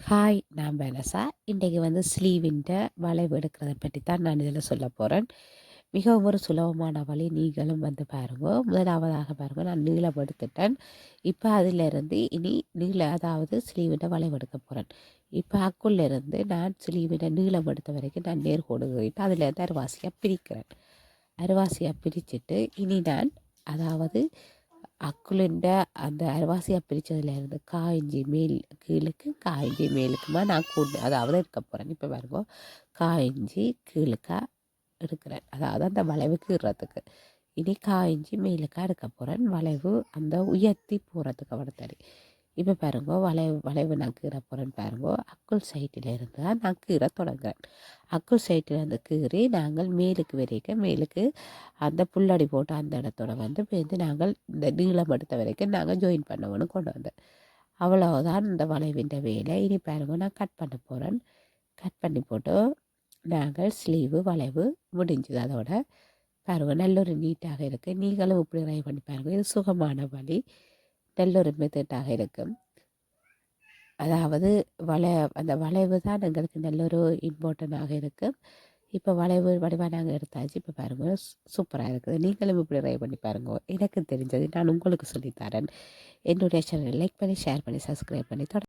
Hi நான் Vanessa. இன்றைக்கு வந்து ஸ்லீவின்ட்ட வளைவு எடுக்கிறத பற்றி தான் நான் இதில் சொல்ல போகிறேன் மிகவும் ஒரு சுலபமான வழி. நீங்களும் வந்து பாருங்கள் முதலாவதாக பாருங்கள் நான் நீளம் எடுத்துட்டேன் இப்போ அதிலிருந்து இனி நீள அதாவது ஸ்லீவின்ட்ட வளைவு எடுக்க போகிறேன் இப்போ அக்குள்ளேருந்து நான் ஸ்லீவின்ட்ட நீளம் எடுத்த வரைக்கும் நான் நேர்கோடு போயிட்டு அதிலேருந்து அருவாசியாக பிரிக்கிறேன். அருவாசியாக பிரிச்சுட்டு இனி நான் அதாவது அக்குளுண்ட அந்த அரைவாசியாக பிரித்ததுலேருந்து காய்ஞ்சி மேல் கீழுக்கு காய்ஞ்சி மேலுக்குமா நான் கூண்டு அதாவது எடுக்க போகிறேன் இப்போ பாருங்க. காய்ஞ்சி கீழுக்கா எடுக்கிறேன். அதாவது அந்த வளைவு இடுறதுக்கு இனி காய்ஞ்சி மேலுக்கா எடுக்க போகிறேன் வளைவு அந்த உயர்த்தி போகிறதுக்கு அவடத்தடி இப்போ பாருங்க வளைவு வளைவு நான் கீரை போகிறேன்னு பாருங்க அக்குள் சைட்டில் இருந்து தான் நான் கீரை தொடங்குறேன். அக்குள் சைட்டில் இருந்து கீறி நாங்கள் மேலுக்கு வரைக்கும் மேலுக்கு அந்த புல்லடி போட்டு அந்த இடத்தோட வந்து வந்து நாங்கள் இந்த நீளம் எடுத்த வரைக்கும் நாங்கள் ஜாயின் பண்ணணும்னு கொண்டு வந்தேன். அவ்வளோதான் இந்த வளைவின் வேலை. இனி பாருங்க நான் கட் பண்ண போகிறேன் கட் பண்ணி போட்டு நாங்கள் ஸ்லீவு வளைவு முடிஞ்சுது அதோட. பாருங்க நல்ல ஒரு நீட்டாக இருக்குது நீங்களும் இப்படி ட்ரை பண்ணி பாருங்கள் இது சுகமான வழி நல்ல ஒரு மெத்தடாக இருக்கும். அதாவது வளை அந்த வளைவு தான் எங்களுக்கு நல்ல ஒரு இம்பார்ட்டண்ட்டாக இருக்கும். இப்போ வளைவு வடிவாக நாங்கள் எடுத்தாச்சு. இப்போ பாருங்கள் சூப்பராக இருக்குது. நீங்களும் இப்படி ட்ரை பண்ணி பாருங்கள் எனக்கு தெரிஞ்சது. நான் உங்களுக்கு சொல்லித்தரேன் என்னுடைய சேனலை லைக் பண்ணி ஷேர் பண்ணி சப்ஸ்கிரைப் பண்ணி தொடர்